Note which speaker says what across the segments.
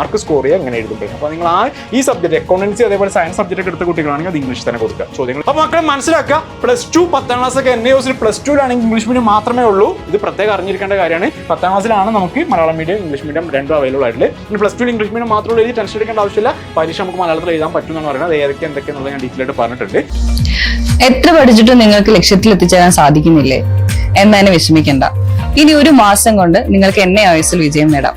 Speaker 1: Mark score ചെയ്യുക അങ്ങനെ എഴുതുമ്പോൾ അപ്പോൾ നിങ്ങൾ ആ ഈ സബ്ജക്ട് അക്കൗണ്ടൻസി അതേപോലെ സയൻസ് സബ്ജക്റ്റ് എടുത്ത കുട്ടികളാണെങ്കിൽ അത് ഇംഗ്ലീഷ് തന്നെ കൊടുക്കുക. ചോദ്യങ്ങൾ അപ്പോൾ മക്കളെ മനസ്സിലാക്കുക പ്ലസ് ടു പത്താം ക്ലാസ് ഒക്കെ എൻ എസിൽ പ്ലസ് ടുവിലാണെങ്കിൽ ഇംഗ്ലീഷ് മീഡിയം മാത്രമേ ഉള്ളൂ. ഇത് പ്രത്യേകം അറിഞ്ഞിരിക്കേണ്ട കാര്യമാണ്. പത്താം ക്ലാസ്സിലാണ് നമുക്ക് മലയാളം മീഡിയം ഇംഗ്ലീഷ് മീഡിയം രണ്ടും അവൈലബിൾ ആയിട്ടുള്ളത് ഇനി പ്ലസ് ടു ഇംഗ്ലീഷ് മീഡിയം മാത്രമേ എഴുതി ടെൻഷൻ എടുക്കേണ്ട ആവശ്യമില്ല. പരീക്ഷ നമുക്ക് മലയാളത്തിൽ എഴുതാൻ പറ്റും എന്ന് പറയുന്നത് ഏതൊക്കെ എന്തൊക്കെയെന്നുള്ളത് ഞാൻ ഡീറ്റെയിൽ ആയിട്ട് പറഞ്ഞിട്ടുണ്ട്.
Speaker 2: എത്ര പഠിച്ചിട്ടും നിങ്ങൾക്ക് ലക്ഷ്യത്തിൽ എത്തിച്ചേരാൻ സാധിക്കുന്നില്ലേ? എന്നതിന് വിഷമിക്കേണ്ട. ഇനി ഒരു മാസം കൊണ്ട് നിങ്ങൾക്ക് എന്നെ ആയുസിൽ വിജയം നേടാം.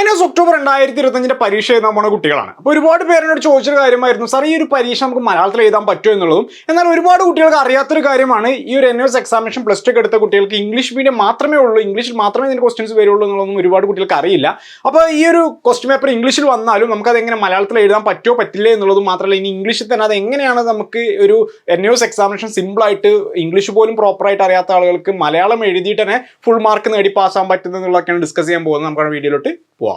Speaker 1: എന്നെ ഒക്ടോബർ രണ്ടായിരത്തി ഇരുപത്തഞ്ചിന്റെ പരീക്ഷ എഴുതാൻ പോണ കുട്ടികളാണ്. അപ്പോൾ ഒരുപാട് പേരെന്നോട് ചോദിച്ചൊരു കാര്യമായിരുന്നു സാർ ഈ ഒരു പരീക്ഷ നമുക്ക് മലയാളത്തിൽ എഴുതാൻ പറ്റുമോ എന്നുള്ളതും? എന്നാൽ ഒരുപാട് കുട്ടികൾക്ക് അറിയാത്തൊരു കാര്യമാണ് ഈ ഒരു N S examination plus two എടുത്ത കുട്ടികൾക്ക് ഇംഗ്ലീഷ് മീഡിയം മാത്രമേ ഉള്ളൂ ഇംഗ്ലീഷിൽ മാത്രമേ ഇതിന് ക്വസ്റ്റ്യൻസ് വരുള്ളൂ എന്നുള്ളതൊന്നും ഒരുപാട് കുട്ടികൾക്ക് അറിയില്ല. അപ്പോൾ ഈ ഒരു ക്വസ്റ്റ്യൻ പേപ്പർ ഇംഗ്ലീഷിൽ വന്നാലും നമുക്ക് അത് എങ്ങനെ മലയാളത്തിൽ എഴുതാൻ പറ്റുമോ പറ്റില്ലേ എന്നുള്ളതും മാത്രമല്ല ഇനി ഇംഗ്ലീഷിൽ തന്നെ അത് എങ്ങനെയാണ് നമുക്ക് ഒരു എൻ എസ് എക്സാമിനേഷൻ സിമ്പിളായിട്ട് ഇംഗ്ലീഷ് പോലും പ്രോപ്പറായിട്ട് അറിയാത്ത ആളുകൾക്ക് മലയാളം എഴുതിയിട്ട് തന്നെ ഫുൾ മാർക്ക് നേടി പാസ്സാൻ പറ്റുന്നതെന്നുള്ളതൊക്കെയാണ് ഡിസ്കസ് ചെയ്യാൻ പോകുന്നത്. ആ വീഡിയോയിലോട്ട് പോവാം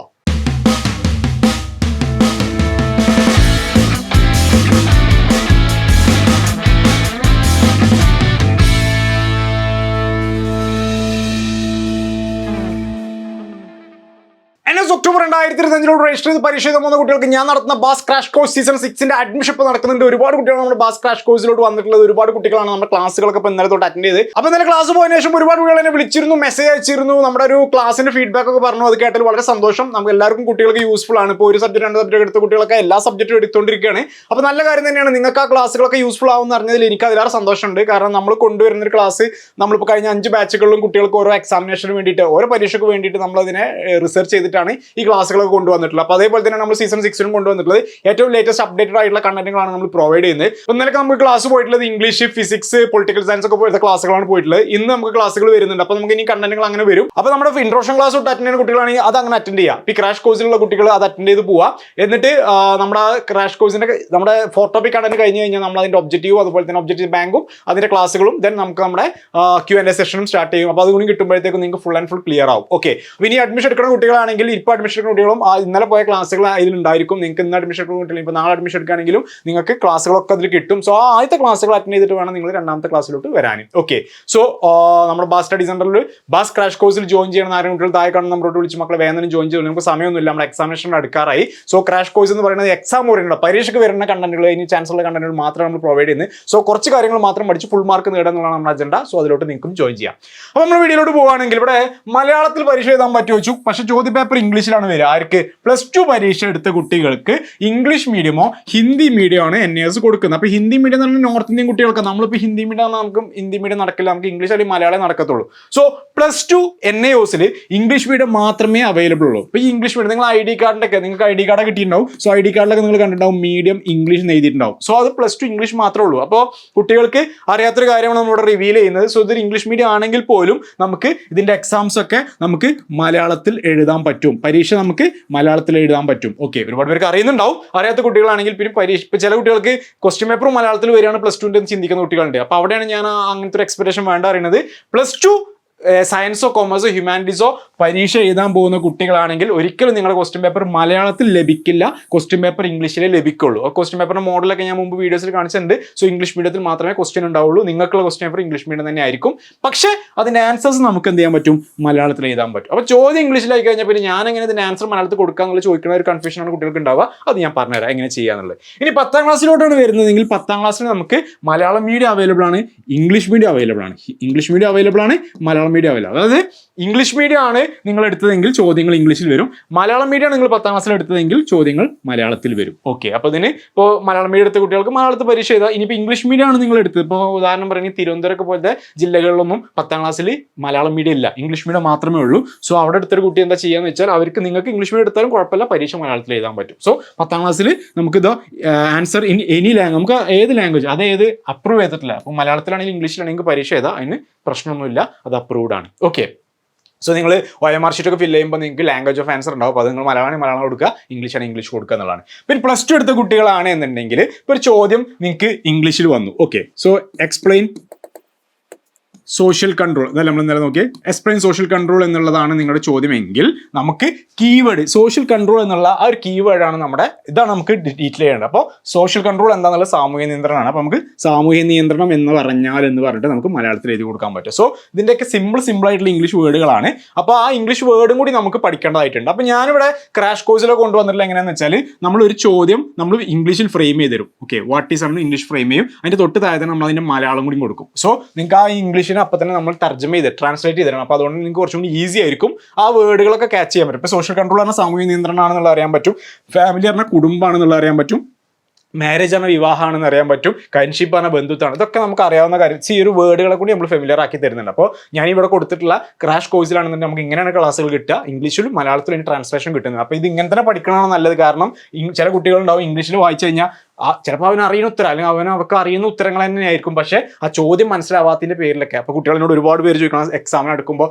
Speaker 1: രണ്ടായിരത്തി രജിസ്റ്റർ ചെയ്ത് പരീക്ഷ എഴുതാൻ പോകുന്ന കുട്ടികൾക്ക് ഞാൻ നടത്തുന്ന ബാസ് ക്രാഷ് കോഴ്സ് സീസൺ സിക്സിന്റെ അഡ്മിഷൻ ഇപ്പോൾ നടക്കുന്നുണ്ട്. ഒരുപാട് കുട്ടികൾ നമ്മുടെ ബാസ് ക്രാഷ് കോഴ്സിലോട്ട് വന്നിട്ടുള്ളത്. ഒരുപാട് കുട്ടികളാണ് നമ്മുടെ ക്ലാസ്സുകളൊക്കെ ഇപ്പോൾ ഇന്നലെ തൊട്ട് അറ്റൻഡ് ചെയ്ത് അപ്പോൾ ഇന്നലെ ക്ലാസ് പോയതിനു ശേഷം ഒരുപാട് കുട്ടികൾ എന്നെ വിളിച്ചിരുന്നു മെസ്സേജ് അയച്ചിരുന്നു. നമ്മുടെ ഒരു ക്ലാസ്സിന്റെ ഫീഡ്ബാക്ക് ഒക്കെ പറഞ്ഞു. അത് കേട്ടാൽ വളരെ സന്തോഷം. നമുക്ക് എല്ലാവർക്കും കുട്ടികൾക്ക് യൂസ്ഫുൾ ആണ്. ഇപ്പോൾ ഒരു സബ്ജക്ട് രണ്ട് സബ്ജക്ട് എടുത്ത കുട്ടികളൊക്കെ എല്ലാ സബ്ജക്റ്റും എടുത്തുകൊണ്ടിരിക്കുകയാണ് അപ്പോൾ നല്ല കാര്യം തന്നെയാണ്. നിങ്ങൾക്ക് ആ ക്ലാസ്സുകളൊക്കെ യൂസ്ഫുൾ ആവുമെന്ന് അറിഞ്ഞതിൽ എനിക്ക് അതിലേറെ സന്തോഷമുണ്ട്. കാരണം നമ്മൾ കൊണ്ടുവരുന്ന ഒരു ക്ലാസ് നമ്മളിപ്പോൾ കഴിഞ്ഞ അഞ്ച് ബാച്ചുകളിലും കുട്ടികൾക്ക് ഓരോ എക്സാമിനേഷന് വേണ്ടിയിട്ട് ഓരോ പരീക്ഷയ്ക്ക് വേണ്ടിയിട്ട് നമ്മൾ അതിനെ റിസർച്ച് ചെയ്തിട്ടാണ് ഈ ക്ലാസ്സുകളൊക്കെ കൊണ്ടുവന്നിട്ടുള്ളത്. അപ്പോൾ അതേപോലെ തന്നെ നമ്മൾ സീസൺ സിക്സിനും കൊണ്ടുവന്നിട്ടുള്ളത്. ഏറ്റവും ലേറ്റസ്റ്റ് അപ്ഡേറ്റഡ് ആയിട്ടുള്ള കണ്ടന്റുകളാണ് നമ്മൾ പ്രൊവൈഡ് ചെയ്യുന്നത്. അപ്പോൾ ഇന്നലെ നമുക്ക് ക്ലാസ് പോയിട്ടുള്ളത് ഇംഗ്ലീഷ് ഫിസിക്സ് പൊളിറ്റിക്കൽ സയൻസ് ഒക്കെ പോലത്തെ ക്ലാസ്സുകളാണ് പോയിട്ടുള്ളത്. ഇന്ന് നമുക്ക് ക്ലാസ്സുകൾ വരുന്നുണ്ട്. അപ്പോൾ നമുക്ക് ഇനി കണ്ടന്റുകൾ അങ്ങനെ വരും. അപ്പോൾ നമ്മുടെ ഇൻട്രോഷൻ ക്ലാസ് തൊട്ട് അറ്റൻഡ് ചെയ്യുന്ന കുട്ടികളാണെങ്കിൽ അത് അങ്ങനെ അറ്റൻഡ് ചെയ്യുക ഇപ്പോൾ ക്രാഷ് കോഴ്സിലുള്ള കുട്ടികൾ അത് അറ്റൻഡ് ചെയ്ത് പോവുക എന്നിട്ട് നമ്മുടെ ക്രാഷ് കോഴ്സിന്റെ നമ്മുടെ ഫോർ ടോപ്പിക് കണ്ടന്റ് കഴിഞ്ഞ് കഴിഞ്ഞാൽ നമ്മൾ അതിന്റെ ഒബ്ജക്റ്റീവ് അതുപോലെ തന്നെ ഒബ്ജക്റ്റീവ് ബാങ്കും അതിന്റെ ക്ലാസ്സുകളും ദെൻ നമുക്ക് നമ്മുടെ ക്യു എൻ എ സെഷനും സ്റ്റാർട്ട് ചെയ്യും. അപ്പോൾ അതുകൂടി കിട്ടുമ്പോഴത്തേക്കും നിങ്ങൾക്ക് ഫുൾ ആൻഡ് ഫുൾ ക്ലിയർ ആവും. ഓക്കെ ഇനി അഡ്മിഷൻ എടുക്കുന്ന കുട്ടികളാണെങ്കിൽ ഇപ്പോൾ അഡ്മിഷൻ എടുക്കുന്ന കുട്ടികളും ആ ഇന്നലെ പോയ ക്ലാസ്സുകൾ അതിലുണ്ടായിരിക്കും നിങ്ങൾക്ക് ഇന്ന് അഡ്മിഷൻ കുട്ടികൾ ഇപ്പോൾ നാളെ അഡ്മിഷൻ എടുക്കുകയാണെങ്കിലും നിങ്ങൾക്ക് ക്ലാസ്സുകളൊക്കെ അതിൽ കിട്ടും. സോ ആ ആദ്യത്തെ ക്ലാസ്സുകൾ അറ്റൻഡ് ചെയ്തിട്ട് വേണം നിങ്ങൾ രണ്ടാമത്തെ ക്ലാസ്സിലോട്ട് വരാനും ഓക്കെ സോ നമ്മുടെ ബാസ് സ്റ്റഡി സെന്ററിൽ ബാസ് ക്രാഷ് കോഴ്സിൽ ജോയിൻ ചെയ്യണം ആരും കുട്ടികൾ താഴെ കാണുന്ന നമ്മളോട് വിളിച്ച് മക്കളെ വേദന ജോയിൻ ചെയ്തു നമുക്ക് സമയമൊന്നുമില്ല. നമ്മുടെ എക്സാമിനേഷൻ അടുക്കാറായി. സോ ക്രാഷ് കോഴ്സ് എന്ന് പറയുന്നത് എക്സാം ഓറിയന്റഡ് പരീക്ഷയ്ക്ക് വരുന്ന കണ്ടന്റുകൾ ഇനി ചാൻസ് ഉള്ള കണ്ടന്റുകൾ മാത്രമേ നമ്മൾ പ്രൊവൈഡ് ചെയ്യുന്നത്. സോ കുറച്ച് കാര്യങ്ങൾ മാത്രം പഠിച്ച് ഫുൾ മാർക്ക് നേടുക നമ്മുടെ അജണ്ട സോ അതിലോട്ട് നിങ്ങൾക്കും ജോയിൻ ചെയ്യാം. അപ്പോൾ നമ്മൾ വീഡിയോയിലോട്ട് പോവുകയാണെങ്കിൽ ഇവിടെ മലയാളത്തിൽ പരീക്ഷ എഴുതാൻ പറ്റുമോ പക്ഷേ ചോദ്യ പേപ്പർ ഇംഗ്ലീഷിലാണ് വരിക. ആർക്ക് പ്ലസ് ടു പരീക്ഷ എടുത്ത കുട്ടികൾക്ക് ഇംഗ്ലീഷ് മീഡിയമോ ഹിന്ദി മീഡിയമോ ആണ് എൻ എസ് കൊടുക്കുന്നത്. അപ്പോൾ ഹിന്ദി മീഡിയം എന്ന് പറഞ്ഞാൽ നോർത്ത് ഇന്ത്യൻ കുട്ടികൾക്ക് നമ്മളിപ്പോൾ ഹിന്ദി മീഡിയം നമുക്ക് ഹിന്ദി മീഡിയം നടക്കില്ല. നമുക്ക് ഇംഗ്ലീഷ് അല്ലെങ്കിൽ Malayalam നടക്കത്തുള്ളൂ. So plus two N A English medium മാത്രമേ അവൈലബിൾ ഉള്ളൂ. അപ്പോൾ ഈ ഇംഗ്ലീഷ് മീഡിയം നിങ്ങൾ ഐ ഡി കാർഡിന്റെ നിങ്ങൾക്ക് ഐ ഡി കാർഡ് കിട്ടിയിട്ടുണ്ടാവും. സോ ഐ ഡി കാർഡിലൊക്കെ നിങ്ങൾ കണ്ടിട്ടുണ്ടാവും. മീഡിയം ഇംഗ്ലീഷ് എഴുതിയിട്ടുണ്ടാവും. സോ അത് പ്ലസ് ടു ഇംഗ്ലീഷ് മാത്രമേ ഉള്ളൂ. അപ്പോൾ കുട്ടികൾക്ക് അറിയാത്തൊരു കാര്യമാണ് നമ്മളിവിടെ റിവീൽ ചെയ്യുന്നത്. സോ ഇതൊരു ഇംഗ്ലീഷ് മീഡിയം ആണെങ്കിൽ പോലും നമുക്ക് ഇതിന്റെ എക്സാംസ് ഒക്കെ നമുക്ക് മലയാളത്തിൽ എഴുതാൻ പറ്റും. പരീക്ഷ നമുക്ക് മലയാളത്തിൽ എഴുതാൻ പറ്റും. ഓക്കെ ഒരുപാട് പേർക്ക് അറിയുന്നുണ്ടാവും. അറിയാത്ത കുട്ടികളാണെങ്കിൽ പിന്നെ പരീക്ഷ ഇപ്പം ചില കുട്ടികൾക്ക് ക്വസ്റ്റ്യൻ പേപ്പർ മലയാളത്തിൽ വരികയാണ് പ്ലസ് ടുവിന്റെ ചിന്തിക്കുന്ന കുട്ടികളുണ്ട്. അപ്പോൾ അവിടെയാണ് ഞാൻ അങ്ങനത്തെ ഒരു എക്സ്പെക്ടേഷൻ വേണ്ട അറിയുന്നത് പ്ലസ് ടു സയൻസോ കോമേഴ്സോ ഹ്യൂമാനിറ്റീസോ പരീക്ഷ എഴുതാൻ പോകുന്ന കുട്ടികളാണെങ്കിൽ ഒരിക്കലും നിങ്ങളുടെ ക്വസ്റ്റ്യൻ പേപ്പർ മലയാളത്തിൽ ലഭിക്കില്ല. ക്വസ്റ്റ്യൻ പേപ്പർ ഇംഗ്ലീഷിലേ ലഭിക്കുള്ളൂ. ക്വസ്റ്റ്യൻ പേപ്പറിന്റെ മോഡലൊക്കെ ഞാൻ മുമ്പ് വീഡിയോസിൽ കാണിച്ചിട്ടുണ്ട്. സോ ഇംഗ്ലീഷ് മീഡിയത്തിൽ മാത്രമേ ക്വസ്റ്റ്യൻ ഉണ്ടാവുള്ളൂ. നിങ്ങൾക്കുള്ള ക്വസ്റ്റ്യൻ പേപ്പർ ഇംഗ്ലീഷ് മീഡിയം തന്നെ ആയിരിക്കും. പക്ഷേ അതിന്റെ ആൻസേഴ്സ് നമുക്ക് എന്ത് ചെയ്യാൻ പറ്റും? മലയാളത്തിൽ എഴുതാൻ പറ്റും. അപ്പോൾ ചോദ്യം ഇംഗ്ലീഷിലായി കഴിഞ്ഞാൽ പിന്നെ ഞാൻ എങ്ങനെ ഇതിന്റെ ആൻസർ മലയാളത്തിൽ കൊടുക്കാന്നുള്ള ചോദിക്കുന്ന ഒരു കൺഫ്യൂഷനാണ് കുട്ടികൾക്ക് ഉണ്ടാവുക. അത് ഞാൻ പറഞ്ഞുതരാം. എങ്ങനെ ചെയ്യാന്നുള്ളത് ഇനി പത്താം ക്ലാസ്സിലോട്ടാണ് വരുന്നതെങ്കിൽ പത്താം ക്ലാസ്സിൽ നമുക്ക് മലയാളം മീഡിയം അവൈലബിൾ ആണ് ഇംഗ്ലീഷ് മീഡിയം അവൈലബിൾ ആണ്. ഇംഗ്ലീഷ് മീഡിയം അവൈലബിൾ ആണ് മലയാളം മീഡിയം ആവില്ല അതായത് ഇംഗ്ലീഷ് മീഡിയം ആണ് നിങ്ങൾ എടുത്തതെങ്കിൽ ചോദ്യങ്ങൾ ഇംഗ്ലീഷിൽ വരും. മലയാളം മീഡിയം നിങ്ങൾ പത്താം ക്ലാസ്സിൽ എടുത്തതെങ്കിൽ ചോദ്യങ്ങൾ മലയാളത്തിൽ വരും. ഓക്കെ അപ്പോൾ ഇതിന് ഇപ്പോൾ മലയാളം മീഡിയം എടുത്ത കുട്ടികൾക്ക് മലയാളത്തിൽ പരീക്ഷ ചെയ്താൽ ഇനിയിപ്പോൾ ഇംഗ്ലീഷ് മീഡിയം ആണ് നിങ്ങൾ എടുത്തത്. ഇപ്പോൾ ഉദാഹരണം പറഞ്ഞാൽ തിരുവനന്തപുരം പോലത്തെ ജില്ലകളിലൊന്നും പത്താം ക്ലാസ്സിൽ മലയാളം മീഡിയം ഇല്ല. ഇംഗ്ലീഷ് മീഡിയം മാത്രമേ ഉള്ളൂ. സോ അവിടെ എടുത്തൊരു കുട്ടി എന്താ ചെയ്യാന്ന് വെച്ചാൽ അവർക്ക് നിങ്ങൾക്ക് ഇംഗ്ലീഷ് മീഡിയം എടുത്താലും കുഴപ്പമില്ല പരീക്ഷ മലയാളത്തിൽ എഴുതാൻ പറ്റും. സോ പത്താം ക്ലാസ്സിൽ നമുക്ക് ഇത് ആൻസർ ഇൻ എനി ലാംഗ്വേജ് നമുക്ക് ഏത് ലാംഗ്വേജ് അതായത് അപ്രൂവ് ചെയ്തിട്ടില്ല. അപ്പോൾ മലയാളത്തിലാണെങ്കിൽ ഇംഗ്ലീഷിലാണെങ്കിൽ പരീക്ഷ എഴുതാം. അതിന് പ്രശ്നമൊന്നുമില്ല. അത് അപ്രൂവ്ഡ് ആണ്. ഓക്കെ സോ നിങ്ങൾ ഒ എം ആർ ഷീറ്റ് ഒക്കെ ഫില്ല് ചെയ്യുമ്പോൾ നിങ്ങൾക്ക് ലാംഗ്വേജ് ഓഫ് ആൻസർ ഉണ്ടാവും. അപ്പോൾ അത് നിങ്ങൾ മലയാളം മലയാളം കൊടുക്കുക ഇംഗ്ലീഷ് ആണ് ഇംഗ്ലീഷ് കൊടുക്കുക എന്നുള്ളതാണ്. പിന്നെ പ്ലസ് ടു എടുത്ത കുട്ടികളാണ് എന്നുണ്ടെങ്കിൽ ഇപ്പോൾ ഒരു ചോദ്യം നിങ്ങൾക്ക് ഇംഗ്ലീഷിൽ വന്നു. Okay so explain social control അതല്ല നമ്മൾ ഇന്നലെ നോക്കി എക്സ്പ്ലെയിൻ സോഷ്യൽ കൺട്രോൾ എന്നുള്ളതാണ് നിങ്ങളുടെ ചോദ്യമെങ്കിൽ നമുക്ക് കീവേഡ് സോഷ്യൽ കൺട്രോൾ എന്നുള്ള ആ ഒരു കീവേഡാണ് നമ്മുടെ ഇതാണ് നമുക്ക് ഡീറ്റെയിൽ ചെയ്യേണ്ടത്. അപ്പോൾ സോഷ്യൽ കൺട്രോൾ എന്താണെന്നുള്ള സാമൂഹ്യ നിയന്ത്രണമാണ്. അപ്പോൾ നമുക്ക് സാമൂഹ്യ നിയന്ത്രണം എന്ന് പറഞ്ഞാൽ എന്ന് പറഞ്ഞിട്ട് നമുക്ക് മലയാളത്തിൽ എഴുതി കൊടുക്കാൻ പറ്റും. സോ ഇതിന്റെയൊക്കെ സിമ്പിൾ സിമ്പിൾ ആയിട്ടുള്ള ഇംഗ്ലീഷ് വേർഡുകളാണ് അപ്പോൾ ആ ഇംഗ്ലീഷ് വേർഡും കൂടി നമുക്ക് പഠിക്കേണ്ടതായിട്ടുണ്ട്. അപ്പോൾ ഞാനിവിടെ ക്രാഷ് കോഴ്സിലൊക്കെ കൊണ്ടുവന്നിട്ടുള്ള എങ്ങനെയാണെന്ന് വെച്ചാൽ നമ്മളൊരു ചോദ്യം നമ്മൾ ഇംഗ്ലീഷിൽ ഫ്രെയിം ചെയ്ത് തരും. ഓക്കെ വാട്ട് ഈസ് ആണ് ഇംഗ്ലീഷ് ഫ്രെയിം ചെയ്യും. അതിന്റെ തൊട്ട് താഴെ നമ്മൾ അതിന്റെ മലയാളം കൂടി കൊടുക്കും. സോ നിങ്ങൾക്ക് ആ ഇംഗ്ലീഷിനെ അപ്പം തന്നെ നമ്മൾ തർജമ ചെയ്ത് ട്രാൻസ്ലേറ്റ് ചെയ്ത് തരണം. അപ്പോൾ അതുകൊണ്ട് നിങ്ങൾക്ക് കുറച്ചും കൂടി ഈസി ആയിരിക്കും ആ വേർഡുകളൊക്കെ ക്യാച്ച് ചെയ്യാൻ പറ്റും. ഇപ്പോൾ സോഷ്യൽ കൺട്രോൾ പറഞ്ഞാൽ സാമൂഹ്യ നിയന്ത്രണമാണെന്നുള്ള അറിയാൻ പറ്റും. ഫാമിലി പറഞ്ഞാൽ കുടുംബമാണെന്നുള്ള അറിയാൻ പറ്റും. മാരേജ് ആണ് വിവാഹമാണെന്ന് അറിയാൻ പറ്റും. കൺഷിപ്പ് ആണ് ബന്ധുത്താണ് ഇതൊക്കെ നമുക്ക് അറിയാവുന്ന കാര്യം. ഈ ഒരു വേർഡുകളെ കൂടി നമ്മൾ ഫെമിലിയർ ആക്കി തരുന്നുണ്ട്. അപ്പോൾ ഞാൻ ഇവിടെ കൊടുത്തിട്ടുള്ള ക്രാഷ് കോഴ്സിലാണെന്നുണ്ടെങ്കിൽ നമുക്ക് ഇങ്ങനെയാണ് ക്ലാസ്സുകൾ കിട്ടുക. ഇംഗ്ലീഷിലും മലയാളത്തിലും ട്രാൻസ്ലേഷൻ കിട്ടുന്നത്. അപ്പോൾ ഇത് ഇങ്ങനെ തന്നെ പഠിക്കണമെന്നാണ് നല്ലത്. കാരണം ചില കുട്ടികളുണ്ടാവും ഇംഗ്ലീഷിൽ വായിച്ചു കഴിഞ്ഞാൽ ആ ചിലപ്പോൾ അവന് അറിയുന്ന ഉത്തരം അല്ലെങ്കിൽ അവന് അവർക്ക് അറിയുന്ന ഉത്തരങ്ങൾ തന്നെ ആയിരിക്കും പക്ഷേ ആ ചോദ്യം മനസ്സിലാവാത്തതിന്റെ പേരിലൊക്കെ അപ്പോൾ കുട്ടികളോട് ഒരുപാട് പേര് ചോദിക്കണം എക്സാമിന് എടുക്കുമ്പോൾ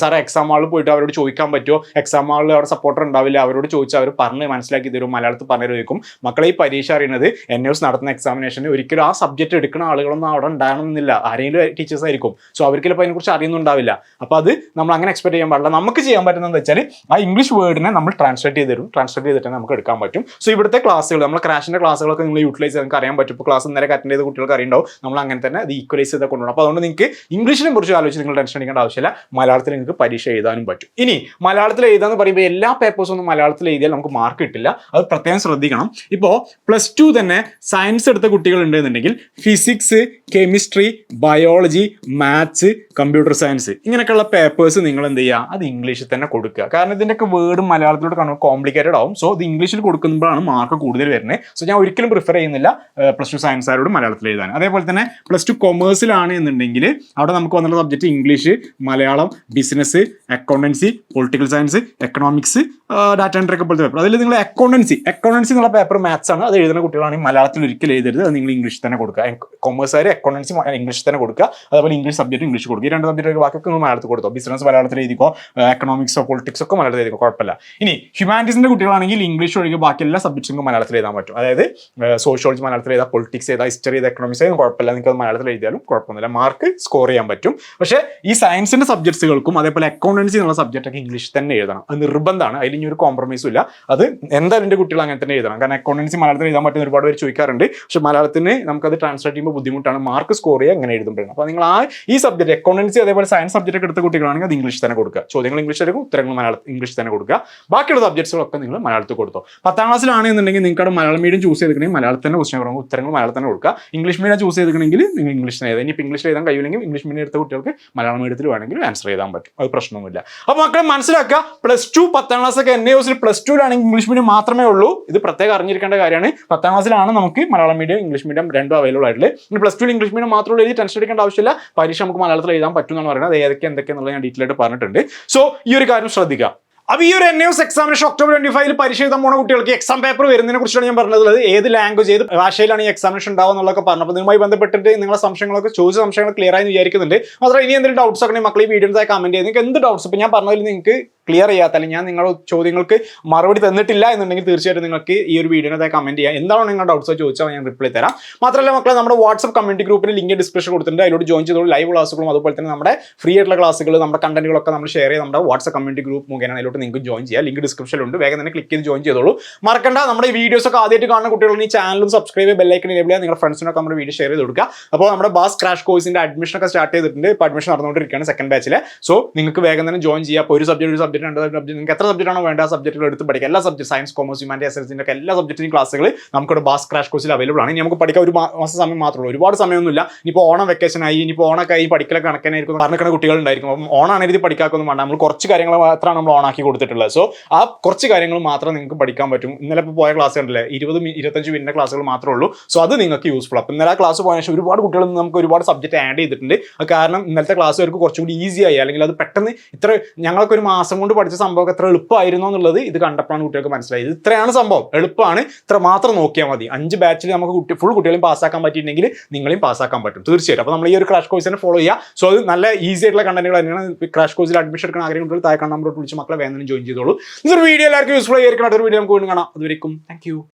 Speaker 1: സാറേ എക്സാം ഹാളിൽ പോയിട്ട് അവരോട് ചോദിക്കാൻ പറ്റുമോ എക്സാം ഹാളിൽ അവിടെ സപ്പോർട്ടർ ഉണ്ടാവില്ല. അവരോട് ചോദിച്ചാൽ അവർ പറഞ്ഞ് മനസ്സിലാക്കി തരും മലയാളത്തിൽ പറഞ്ഞു ചോദിക്കും. മക്കളെ ഈ പരീക്ഷ അറിയുന്നത് എൻ എസ് നടത്തുന്ന എക്സാമിനേഷന് ഒരിക്കലും ആ സബ്ജക്റ്റ് എടുക്കുന്ന ആളുകളൊന്നും അവിടെ ഉണ്ടാകണമെന്നില്ല. ആരെങ്കിലും ടീച്ചേഴ്സ് ആയിരിക്കും. സോ അവർക്ക് ചിലപ്പോൾ അതിനെക്കുറിച്ച് അറിയുന്നുണ്ടാവില്ല. അപ്പോൾ അത് നമ്മൾ അങ്ങനെ എക്സ്പെക്ട് ചെയ്യാൻ പാടില്ല. നമുക്ക് ചെയ്യാൻ പറ്റുന്നത് വെച്ചാൽ ആ ഇംഗ്ലീഷ് വേർഡിനെ നമ്മൾ ട്രാൻസ്ലേറ്റ് ചെയ്ത് തരും. ട്രാൻസ്ലേറ്റ് ചെയ്തിട്ട് നമുക്ക് എടുക്കാൻ പറ്റും. സോ ഇവിടുത്തെ ക്ലാസ്സുകൾ നമ്മൾ ക്രാഷിന്റെ ക്ലാസ്സുകളൊക്കെ നിങ്ങൾ യൂട്ടിലൈസ് നിങ്ങൾക്ക് അറിയാൻ പറ്റും. ഇപ്പോൾ ക്ലാസ് നേരെ അറ്റൻഡ് ചെയ്ത കുട്ടികൾക്ക് അറിയുണ്ടാവും. നമ്മൾ അങ്ങനെ തന്നെ അത് ഈക്വലൈസ് ചെയ്ത് കൊണ്ടുപോകണം. അപ്പോൾ അതുകൊണ്ട് നിങ്ങൾക്ക് ഇംഗ്ലീഷിനെ കുറിച്ച് ആലോചിച്ച് നിങ്ങൾ ടെൻഷൻ അടിക്കേണ്ട ആവശ്യമില്ല. മലയാളത്തിൽ നിങ്ങൾക്ക് പരീക്ഷ എഴുതാനും പറ്റും. ഇനി മലയാളത്തിൽ എഴുതാന്ന് പറയുമ്പോൾ എല്ലാ പേപ്പേഴ്സും ഒന്നും മലയാളത്തിൽ എഴുതിയാൽ നമുക്ക് മാർക്ക് കിട്ടില്ല. അത് പ്രത്യേകം ശ്രദ്ധിക്കണം. ഇപ്പോൾ പ്ലസ് ടു തന്നെ സയൻസ് എടുത്ത കുട്ടികൾ ഉണ്ടെന്നുണ്ടെങ്കിൽ physics chemistry biology maths computer science ഇങ്ങനെയൊക്കെയുള്ള പേപ്പേഴ്സ് നിങ്ങൾ എന്ത് ചെയ്യുക? അത് ഇംഗ്ലീഷിൽ തന്നെ കൊടുക്കുക. കാരണം ഇതിന്റെയൊക്കെ വേർഡ് മലയാളത്തിലോട്ട് കാണുമ്പോൾ കോംപ്ലിക്കേറ്റഡ് ആവും. സോ ഇത് ഇംഗ്ലീഷിൽ കൊടുക്കുമ്പോഴാണ് മാർക്ക് കൂടുതൽ വരുന്നത്. സോ ഞാൻ ഒരിക്കലും പ്രിഫർ ചെയ്യുന്നില്ല പ്ലസ് ടു സയൻസ് സയൻസുകാരോട് മലയാളത്തിൽ എഴുതാൻ. അതേപോലെ തന്നെ പ്ലസ് ടു കൊമേഴ്സിലാണ് എന്നുണ്ടെങ്കിൽ അവിടെ നമുക്ക് വന്നുള്ള subject English Malayalam business accountancy political science economics data entry ഒക്കെ പോലത്തെ പേപ്പർ അതിൽ നിങ്ങൾ അക്കൗണ്ടൻസി അക്കൗണ്ടൻസി എന്നുള്ള പേപ്പർ മാത്സ് ആണ്. അത് എഴുതുന്ന കുട്ടികളാണെങ്കിൽ മലയാളത്തിൽ ഒരിക്കലും എഴുതരുത്. അത് നിങ്ങൾ ഇംഗ്ലീഷ് തന്നെ കൊടുക്കുക. കൊമേഴ്സുകാർ അക്കൗണ്ടൻസി ഇംഗ്ലീഷ് തന്നെ കൊടുക്കുക. അതേപോലെ ഇംഗ്ലീഷ് സബ്ജക്റ്റ് ഇംഗ്ലീഷ് കൊടുക്കുക. ഈ രണ്ട് സബ്ജക്റ്റ് ബാക്കിയൊക്കെ നിങ്ങൾ മലയാളത്തിൽ കൊടുത്തോ. ബിസിനസ് മലയാളത്തിൽ എഴുതിക്കോ എക്കണോമിക്സോ പൊളിറ്റിക്സ് ഒക്കെ മലയാളത്തിൽ എഴുതിക്കോ. കുഴപ്പമില്ല. ഇനി ഹ്യൂമാനിറ്റീസിന്റെ കുട്ടികളാണെങ്കിൽ ഇംഗ്ലീഷ് ഒഴികെ ബാക്കി എല്ലാ സബ്ജക്ട്സും മലയാളത്തിൽ എഴുതാൻ പറ്റും. അതായത് സോഷ്യോളജി മലയാളത്തിൽ എഴുതാം പൊളിറ്റിക്സ് ചെയ്താൽ ഹിസ്റ്ററി ചെയ്താൽ എക്കണോമിക്സ് ചെയ്താൽ കുഴപ്പമില്ല. നിങ്ങൾക്ക് അത് മലയാളത്തിൽ എഴുതിയാലും കുഴപ്പമൊന്നുമില്ല. മാർക്ക് സ്കോർ ചെയ്യാൻ പറ്റും. പക്ഷേ ഈ സയൻസിന്റെ സബ്ജക്ട്സുകൾക്കും അതേപോലെ അക്കൗണ്ടൻസി എന്നുള്ള സബ്ജക്റ്റൊക്കെ ഇംഗ്ലീഷ് തന്നെ എഴുതണം. അത് നിർബന്ധമാണ്. അതിൽ ഇനി ഒരു കോംപ്രമൈസും ഇല്ല. അത് എന്തായാലും എന്റെ കുട്ടികൾ അങ്ങനെ തന്നെ എഴുതണം. കാരണം അക്കൗണ്ടൻസി മലയാളത്തിൽ എഴുതാൻ പറ്റുന്ന ഒരുപാട് പേര് ചോദിക്കാറുണ്ട്. പക്ഷെ മലയാളത്തിന് നമുക്കത് ട്രാൻസ്ലേറ്റ് ചെയ്യുമ്പോൾ ബുദ്ധിമുട്ടാണ്. മാർക്ക് സ്കോർ ചെയ്യുക എങ്ങനെ എഴുതുമ്പോഴാണ്. അപ്പോൾ നിങ്ങൾ ആ ഈ സബ്ജക്റ്റ് അക്കൗണ്ടൻസി അതേപോലെ സയൻസ് സബ്ജക്റ്റ് ഒക്കെ എടുത്ത കുട്ടികളാണെങ്കിൽ അത് ഇംഗ്ലീഷ് തന്നെ കൊടുക്കുക. ചോദ്യങ്ങൾ ഇംഗ്ലീഷ് എടുക്കും ഉത്തരങ്ങൾ മലയാളം ഇംഗ്ലീഷ് തന്നെ കൊടുക്കുക. ബാക്കിയുള്ള സബ്ജക്ട്സുകളൊക്കെ നിങ്ങൾ മലയാളത്തിൽ കൊടുത്തോ. പത്താം ക്ലാസ്സിലാണെന്നുണ്ടെങ്കിൽ നിങ്ങൾക്ക് മലയാളം മീഡിയം ചൂസ് ചെയ്തിട്ടുണ്ടെങ്കിൽ മലയാളത്തിൽ തന്നെ ക്വസ്റ്റൻ കുറവ് ഉത്തരങ്ങൾ മലയാളത്തിൽ തന്നെ കൊടുക്കുക. ഇംഗ്ലീഷ് മീഡിയം ചൂസ് ചെയ്തിട്ടുണ്ടെങ്കിൽ നിങ്ങൾ ഇംഗ്ലീഷ് എഴുതാം ഇനിയിപ്പോൾ ഇംഗ്ലീഷ് എഴുതാൻ കഴിയില്ലെങ്കിൽ ഇംഗ്ലീഷ് മീഡിയം എടുത്ത കുട്ടികൾക്ക് മലയാളം മീഡിയത്തിൽ വേണമെങ്കിൽ ആൻസർ ചെയ്താൽ പറ്റും. അത് പ്രശ്നമൊന്നുമില്ല. അപ്പോൾ മക്കളെ മനസ്സിലാക്കുക പ്ലസ് ടു പത്താം ക്ലാസ് ഒക്കെ എൻ എസിൽ പ്ലസ് ടുവിലാണെങ്കിൽ ഇംഗ്ലീഷ് മീഡിയം മാത്രമേ ഉള്ളൂ. ഇത് പ്രത്യേകം അറിഞ്ഞിരിക്കേണ്ട കാര്യമാണ്. പത്താം ക്ലാസ്സിലാണ് നമുക്ക് മലയാളം മീഡിയം ഇംഗ്ലീഷ് മീഡിയം രണ്ടും അവൈലബിൾ ആയിട്ടുള്ളത്. ഇനി പ്ലസ് ടു ഇംഗ്ലീഷ് മീഡിയം മാത്രമേ എഴുതി ടെൻഷൻ എടുക്കേണ്ട ആവശ്യമില്ല. പരീക്ഷ നമുക്ക് മലയാളത്തിൽ എഴുതാൻ പറ്റും എന്നാണ് പറയുന്നത്. അത് ഏതൊക്കെ എന്തൊക്കെയാണെന്നുള്ളത് ഞാൻ ഡീറ്റെയിൽ ആയിട്ട് പറഞ്ഞിട്ടുണ്ട്. സോ ഈ ഒരു കാര്യം ശ്രദ്ധിക്കുക. അപ്പൊ ഈ ഒരു N S examination October twenty ഫൈവിൽ പരീക്ഷ എഴുതാൻ പോണ കുട്ടികൾക്ക് എക്സാം പേപ്പർ വരുന്നതിനെ കുറിച്ചാണ് ഞാൻ പറഞ്ഞത്. ഏത് ലാംഗ്വേജ് ഏത് ഭാഷയിലാണ് ഈ എക്സാമിനേഷൻ ഉണ്ടാവുക എന്നുള്ളതൊക്കെ പറഞ്ഞു അപ്പോൾ ഇതുമായി ബന്ധപ്പെട്ടിട്ട് നിങ്ങളുടെ സംശയങ്ങളൊക്കെ ചോദിച്ച സംശയങ്ങൾ ക്ലിയർ ആയി വിചാരിക്കുന്നുണ്ട്. മാത്രം ഇനി എന്തെങ്കിലും ഡൗട്ട്സ് ഒക്കെ മക്കൾ ഈ വീഡിയോസായി കമന്റ് ചെയ്ത് നിങ്ങൾക്ക് എന്ത് ഡൗട്ട്സ് ഇപ്പൊ ഞാൻ പറഞ്ഞതിൽ നിങ്ങൾക്ക് ക്ലിയർ ചെയ്യാത്ത അല്ലെങ്കിൽ ഞാൻ നിങ്ങളുടെ ചോദ്യങ്ങൾക്ക് മറുപടി തന്നിട്ടില്ല എന്നുണ്ടെങ്കിൽ തീർച്ചയായിട്ടും നിങ്ങൾക്ക് ഈ ഒരു വീഡിയോനെ കമന്റ് ചെയ്യാം. എന്താണോ നിങ്ങളുടെ ഡൗട്ട്സ് ചോദിച്ചാൽ ഞാൻ റിപ്ലൈ തരാം. മാത്രമല്ല മക്കളെ നമ്മുടെ വാട്സ്ആപ്പ് കമ്മ്യൂണിറ്റി ഗ്രൂപ്പിൽ ലിങ്ക് ഡിസ്ക്രിപ്ഷൻ കൊടുത്തിട്ടുണ്ട്. അതിലോട്ട് ജോയിൻ ചെയ്തോളൂ. ലൈവ് ക്ലാസ്സുകളും അതുപോലെ തന്നെ നമ്മുടെ ഫ്രീ ആയിട്ടുള്ള ക്ലാസ്സുകൾ നമ്മുടെ കണ്ടന്റുകളൊക്കെ നമ്മൾ ഷെയർ ചെയ്ത് നമ്മുടെ വാട്സ്ആപ്പ് കമ്മ്യൂണിറ്റി ഗ്രൂപ്പ് മുഖേന അതിലോട്ട് നിങ്ങൾക്ക് ജോയിൻ ചെയ്യാം. ലിങ്ക് ഡിസ്ക്രിപ്ഷനിലുണ്ട് വേഗം തന്നെ ക്ലിക്ക് ചെയ്ത് ജോയിൻ ചെയ്തോളൂ. മറക്കണ്ട നമ്മുടെ വീഡിയോസ് ഒക്കെ ആദ്യമായിട്ട് കാണുന്ന കുട്ടികൾ ഈ ചാനലും സബ്സ്ക്രൈബ് ബെല്ലൈക്കൺ എനേബിൾ ചെയ്യുക നിങ്ങളുടെ ഫ്രണ്ട്സിനൊക്കെ നമ്മുടെ വീഡിയോ ഷെയർ ചെയ്ത് കൊടുക്കുക. അപ്പോൾ നമ്മുടെ ബാസ് ക്രാഷ് കോഴ്സിന്റെ അഡ്മിഷൻ ഒക്കെ സ്റ്റാർട്ട് ചെയ്തിട്ടുണ്ട്. ഇപ്പോൾ അഡ്മിഷൻ നടന്നുകൊണ്ടിരിക്കുകയാണ് സെക്കൻഡ് ബാച്ചിൽ സോ നിങ്ങൾക്ക് വേഗം തന്നെ ജോയിൻ ചെയ്യാം. ഒരു സബ്ജക്ട് ഒരു സബ്ജക്ട് രണ്ട് സബ്ജക്ട് നിങ്ങൾക്ക് എത്ര സബ്ജക്റ്റ് ആണോ വേണ്ട ആ സബ്ജക്റ്റുകൾ എടുത്ത് പഠിക്കുക എല്ലാ subject science commerce humanity S എസിന്റെ ഒക്കെ എല്ലാ സബ്ജക്റ്റിനും ക്ലാസ്സുകൾ നമുക്കിവിടെ ബാസ് ക്രാഷ് കോഴ്സിൽ അവൈലബിൾ ആണ്. ഇനി നമുക്ക് പഠിക്കാൻ ഒരു മാസം സമയം മാത്രമേ ഒരുപാട് സമയമൊന്നുമില്ല. ഇനിയിപ്പോൾ ഓണം വെക്കേഷൻ ആയി ഇനിയിപ്പോൾ ഓണൊക്കെ ആയി പഠിക്കലൊക്കെ കണക്കാനായിരിക്കും പറഞ്ഞിരിക്കുന്ന കുട്ടികൾ ഉണ്ടായിരിക്കും. അപ്പം ഓണാണ് എഴുതി പഠിക്കാക്കൊന്നും വേണ്ട. നമ്മൾ കുറച്ച് കാര്യങ്ങൾ മാത്രമാണ് നമ്മൾ ഓണാക്കി കൊടുത്തിട്ടുള്ളത്. സോ ആ കുറച്ച് കാര്യങ്ങൾ മാത്രം നിങ്ങൾക്ക് പഠിക്കാൻ പറ്റും. ഇന്നലെ ഇപ്പോൾ പോയ ക്ലാസ് ഉണ്ടല്ലേ ഇരുപത് ഇരുപത്തഞ്ച് മിനിറ്റ് ക്ലാസ്സുകൾ മാത്രമേ ഉള്ളൂ. സോ അത് നിങ്ങൾക്ക് യൂസ്ഫുൾ അപ്പം ഇന്നലെ ആ ക്ലാസ് പോയ ശേഷം ഒരുപാട് കുട്ടികൾ നമുക്ക് ഒരുപാട് സബ്ജക്റ്റ് ആഡ് ചെയ്തിട്ടുണ്ട്. കാരണം ഇന്നലത്തെ ക്ലാസ് അവർക്ക് കുറച്ചുകൂടി ഈസി ആയി. അല്ലെങ്കിൽ അത് പെട്ടെന്ന് ഇത്ര ഞങ്ങൾക്ക് ഒരു മാസം കൊണ്ട് പഠിച്ച സംഭവം എത്ര എളുപ്പമായിരുന്നു എന്നുള്ളത് ഇത് കണ്ടപ്പോഴാണ് കുട്ടികൾക്ക് മനസ്സിലായത്. ഇത്രയാണ് സംഭവം. എളുപ്പമാണ്. ഇത്ര മാത്രം നോക്കിയാൽ മതി. അഞ്ച് ബാച്ചിൽ നമുക്ക് കുട്ടി ഫുൾ കുട്ടികളെയും പാസ്സാക്കാൻ പറ്റിയിട്ടുണ്ടെങ്കിൽ നിങ്ങളെയും പാസ്സാക്കാൻ പറ്റും. തീർച്ചയായിട്ടും. അപ്പോൾ നമ്മൾ ഈ ഒരു ക്രാഷ് കോഴ്സ് തന്നെ ഫോളോ ചെയ്യുക. സോ അത് നല്ല ഈസി ആയിട്ടുള്ള കണ്ടന്റുകൾ തന്നെയാണ്. ക്രാഷ് കോഴ്സിൽ അഡ്മിഷൻ എടുക്കാൻ ആഗ്രഹം കുട്ടികൾ താഴെ നമ്പറോട്ട് വിളിച്ച് മക്കളെ വേണമെങ്കിലും ജോയിൻ ചെയ്തോളൂ. ഇതൊരു വീഡിയോ എല്ലാവർക്കും യൂസ്ഫുൾ ആയിരിക്കണം. അടുത്തൊരു വീഡിയോ നമുക്ക് വീണ്ടും കാണാം. അതുവരെയും താങ്ക്